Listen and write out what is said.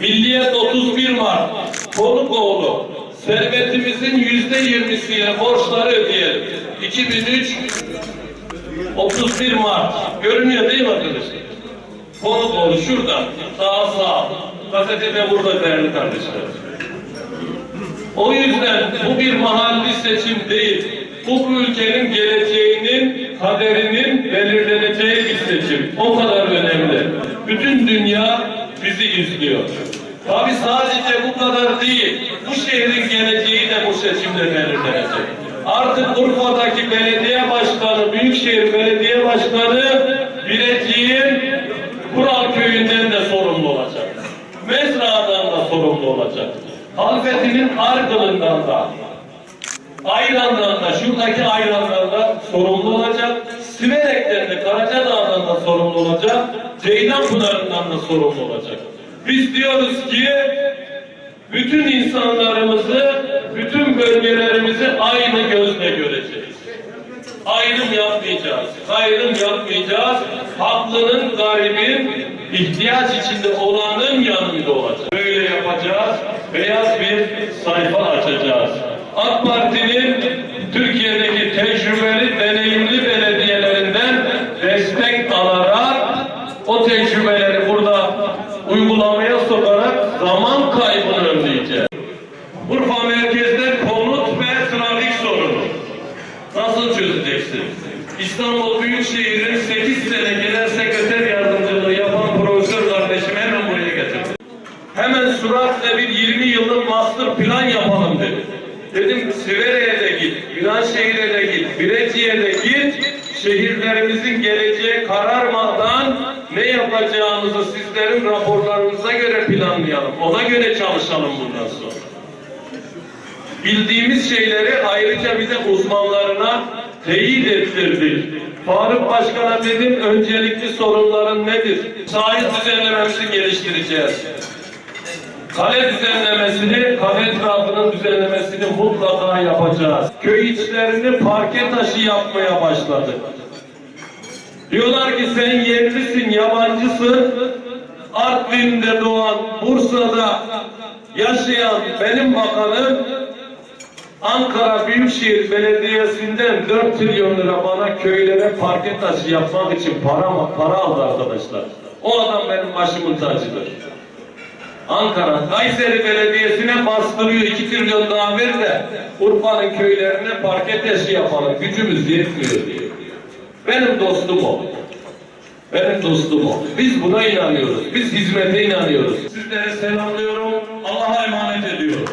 Milliyet 31 Mart. Konukoğlu. Servetimizin yüzde yirmisiyle borçları ödeyelim. 2003 31 Mart. Görünüyor değil mi arkadaşlar? Konukoğlu şurada. Sağ sağ. Gazete de burada değerli kardeşler. O yüzden bu bir mahalli seçim değil. Bu ülkenin geleceğinin, kaderinin belirleneceği bir seçim. O kadar önemli. Bütün dünya bizi izliyor. Tabi sadece bu kadar değil. Bu şehrin geleceği de bu seçimde belirlenecek. Artık Urfa'daki belediye başkanı, Büyükşehir Belediye Başkanı Bilecik'in Kural Köyü'nden de sorumlu olacak. Mezra'dan da sorumlu olacak. Halfeti'nin Argıl'ından da, Ayran'dan da, şuradaki Ayran'dan da sorumlu olacak. Siverek'ten de, Karacadağ'dan da sorumlu olacak. Ceylanpınar'ından da sorumlu olacak. Biz diyoruz ki bütün insanlarımızı, bütün bölgelerimizi aynı gözle göreceğiz. Ayrım yapmayacağız. Ayrım yapmayacağız. Haklının, garibin, ihtiyaç içinde olanın yanında olacağız. Böyle yapacağız. Beyaz bir sayfa açacağız. AK zaman kaybını önleyeceğiz. Urfa merkezde konut ve trafik sorunu. Nasıl çözeceksin? İstanbul Büyükşehir'in 8 sene genel sekreter yardımcılığı yapan profesör kardeşimi hemen buraya getirdi. Hemen süratle bir 20 yıllık master plan yapalım dedi. Dedim Sivere'ye de git, Viranşehir'e de git, Birecik'e de git. Şehirlerimizin geleceği kararmadan ne yapacağımızı sizlerin raporlarınıza göre planlayalım. Ona göre çalışalım bundan sonra bildiğimiz şeyleri ayrıca bize uzmanlarına teyit ettirdik. Faruk Başkan'a dedim öncelikli sorunların nedir? Sahil düzenlememizi geliştireceğiz. Kale düzenlemesini, kale etrafının düzenlemesini mutlaka yapacağız. Köy içlerini parke taşı yapmaya başladık. Diyorlar ki sen yerlisin, yabancısın. Artvin'de doğan, Bursa'da yaşayan benim bakanım Ankara Büyükşehir Belediyesi'nden 4 trilyon lira bana köylere parke taşı yapmak için para para aldı arkadaşlar. O adam benim başımın tacıdır. Ankara Kayseri Belediyesi'ne bastırıyor 2 trilyon daha ver de Urfa'nın köylerine parke taşı yapalım. Gücümüz yetmiyor diye. Benim dostum o. Benim dostum o. Biz buna inanıyoruz. Biz hizmete inanıyoruz. Sizlere selamlıyorum. Allah'a emanet ediyorum.